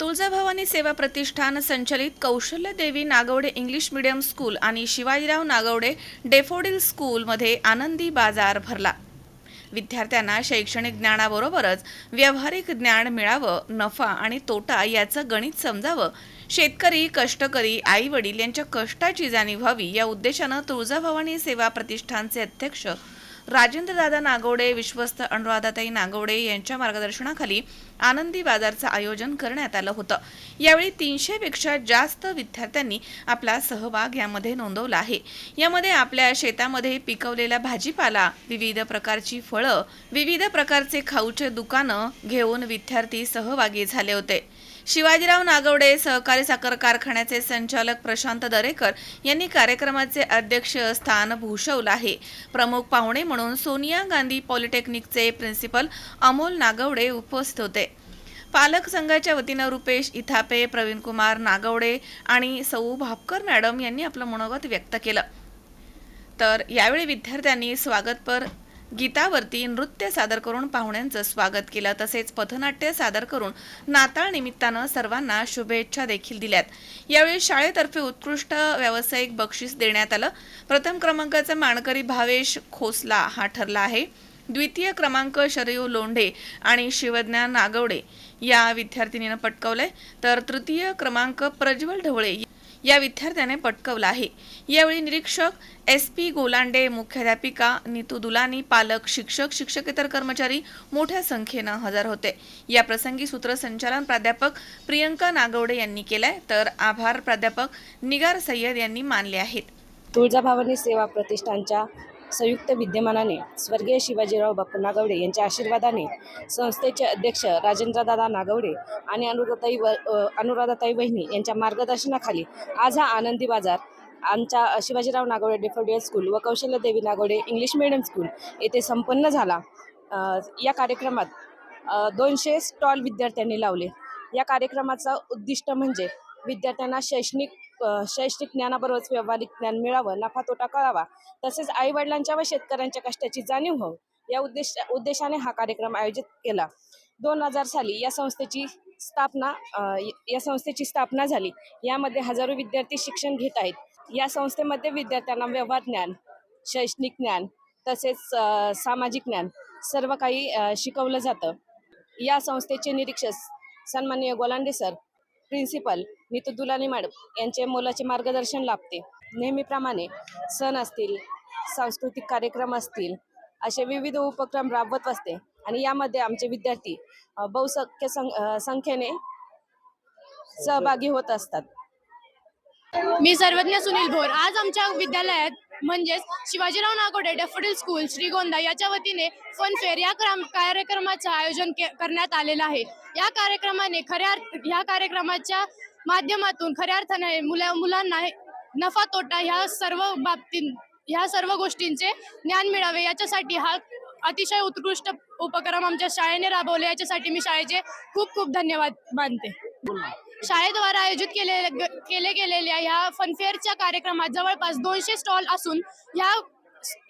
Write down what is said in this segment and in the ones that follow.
तुळजाभवानी सेवा प्रतिष्ठान संचलित कौशल्य देवी नागवडे इंग्लिश मीडियम स्कूल आणि शिवाजीराव नागवडे डेफोडिल स्कूलमध्ये आनंदी बाजार भरला. विद्यार्थ्यांना शैक्षणिक ज्ञानाबरोबरच व्यावहारिक ज्ञान मिळावं नफा आणि तोटा याचं गणित समजावं शेतकरी कष्टकरी आई वडील यांच्या कष्टाची जाणीव व्हावी या उद्देशानं तुळजाभवानी सेवा प्रतिष्ठानचे अध्यक्ष राजेंद्रदादा नागवडे विश्वस्त अनुराधाताई नागवडे यांच्या मार्गदर्शनाखाली आनंदी बाजारचं आयोजन करण्यात आलं होतं. यावेळी तीनशेपेक्षा जास्त विद्यार्थ्यांनी आपला सहभाग यामध्ये नोंदवला आहे. यामध्ये आपल्या शेतामध्ये पिकवलेला भाजीपाला विविध प्रकारची फळं विविध प्रकारचे खाऊचे दुकानं घेऊन विद्यार्थी सहभागी झाले होते. शिवाजीराव नागवडे सहकारी साखर कारखान्याचे संचालक प्रशांत दरेकर यांनी कार्यक्रमाचे अध्यक्ष स्थान भूषवलं आहे. प्रमुख पाहुणे म्हणून सोनिया गांधी पॉलिटेक्निकचे प्रिन्सिपल अमोल नागवडे उपस्थित होते. पालक संघाच्या वतीनं रुपेश इथापे प्रवीणकुमार नागवडे आणि सौ भापकर मॅडम यांनी आपलं मनोगत व्यक्त केलं. तर यावेळी विद्यार्थ्यांनी स्वागतपर गीतावरती नृत्य सादर करून पाहुण्यांचं स्वागत केलं. तसेच पथनाट्य सादर करून नाताळ निमित्तानं सर्वांना शुभेच्छा देखील दिल्यात. यावेळी शाळेतर्फे उत्कृष्ट व्यावसायिक बक्षीस देण्यात आलं. प्रथम क्रमांकाचा मानकरी भावेश खोसला हा ठरला आहे. द्वितीय क्रमांक शरयू लोंढे आणि शिवज्ञान नागवडे या विद्यार्थिनीनं पटकवलंय. तर तृतीय क्रमांक प्रज्वल ढवळे या विद्यार्थ्याने पटकवला आहे. यावेळी निरीक्षक एस पी गोलांडे मुख्याध्यापिका नीतू दुलानी पालक शिक्षक शिक्षकेतर कर्मचारी मोठ्या संख्येनं हजर होते. या प्रसंगी सूत्रसंचालन प्राध्यापक प्रियंका नागवडे यांनी केलंय. तर आभार प्राध्यापक निगार सय्यद यांनी मानले आहेत. तुळजाभवानी सेवा प्रतिष्ठानच्या संयुक्त विद्यमानाने स्वर्गीय शिवाजीराव बापू नागवडे यांच्या आशीर्वादाने संस्थेचे अध्यक्ष राजेंद्रदादा नागवडे आणि अनुराधाताई व अनुराधाताई वहिनी यांच्या मार्गदर्शनाखाली आज हा आनंदी बाजार आमच्या शिवाजीराव नागवडे डेफोडियल स्कूल व कौशल्य देवी नागवडे इंग्लिश मिडियम स्कूल येथे संपन्न झाला. या कार्यक्रमात दोनशे स्टॉल विद्यार्थ्यांनी लावले. या कार्यक्रमाचं उद्दिष्ट म्हणजे विद्यार्थ्यांना शैक्षणिक शैक्षणिक ज्ञानाबरोबरच व्यावहारिक ज्ञान मिळावं नफा तोटा कळावा तसेच आईवडिलांच्या व शेतकऱ्यांच्या कष्टाची जाणीव व्हावं. या उद्देश उद्देशाने हा कार्यक्रम आयोजित केला. दोन हजार साली या संस्थेची स्थापना या संस्थेची स्थापना झाली. यामध्ये हजारो विद्यार्थी शिक्षण घेत आहेत. या संस्थेमध्ये विद्यार्थ्यांना व्यवहार ज्ञान शैक्षणिक ज्ञान तसेच सामाजिक ज्ञान सर्व काही शिकवलं जातं. या संस्थेचे निरीक्षक सन्माननीय Golande sir principal Neetu Dulani madam यांचे मोलाचे मार्गदर्शन लाभते. नेहमीप्रमाणे सण असतील सांस्कृतिक कार्यक्रम असतील असे विविध उपक्रम राबवत असते आणि यामध्ये आमचे विद्यार्थी बहुसंख्य सं संख्येने सहभागी होत असतात. मी सर्वज्ञ सुनील भोर. आज आमच्या विद्यालयात म्हणजेच शिवाजीराव नागोडे डेफोडिल स्कूल श्रीगोंदा याच्या वतीने फन फेअर या क्रम कार्यक्रमाचं आयोजन करण्यात आलेलं आहे. या कार्यक्रमाने खऱ्या अर्थ- ह्या कार्यक्रमाच्या माध्यमातून खऱ्या अर्थाने मुला मुलांना नफा तोटा ह्या सर्व बाबतीं ह्या सर्व गोष्टींचे ज्ञान मिळावे. याच्यासाठी हा अतिशय उत्कृष्ट उपक्रम आमच्या शाळेने राबवले. याच्यासाठी मी शाळेचे खूप खूप धन्यवाद मानते. शाळेद्वारा आयोजित केले केले गेलेल्या ह्या फनफेअरच्या कार्यक्रमात जवळपास दोनशे स्टॉल असून ह्या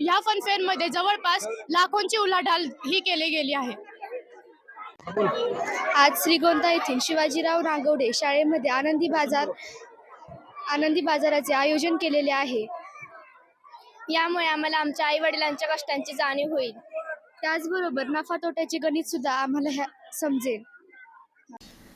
ह्या फनफेअरमध्ये जवळपास लाखोंची उलाढाल ही केली गेली आहे. आज श्रीगोंदा येथील शिवाजीराव नागवडे शाळेमध्ये आनंदी बाजार आनंदी बाजाराचे आयोजन केलेले आहे. यामुळे आम्हाला आमच्या आई वडिलांच्या कष्टांची जाणीव होईल. त्याचबरोबर नफा तोट्याचे गणित सुद्धा आम्हाला ह्या समजेल.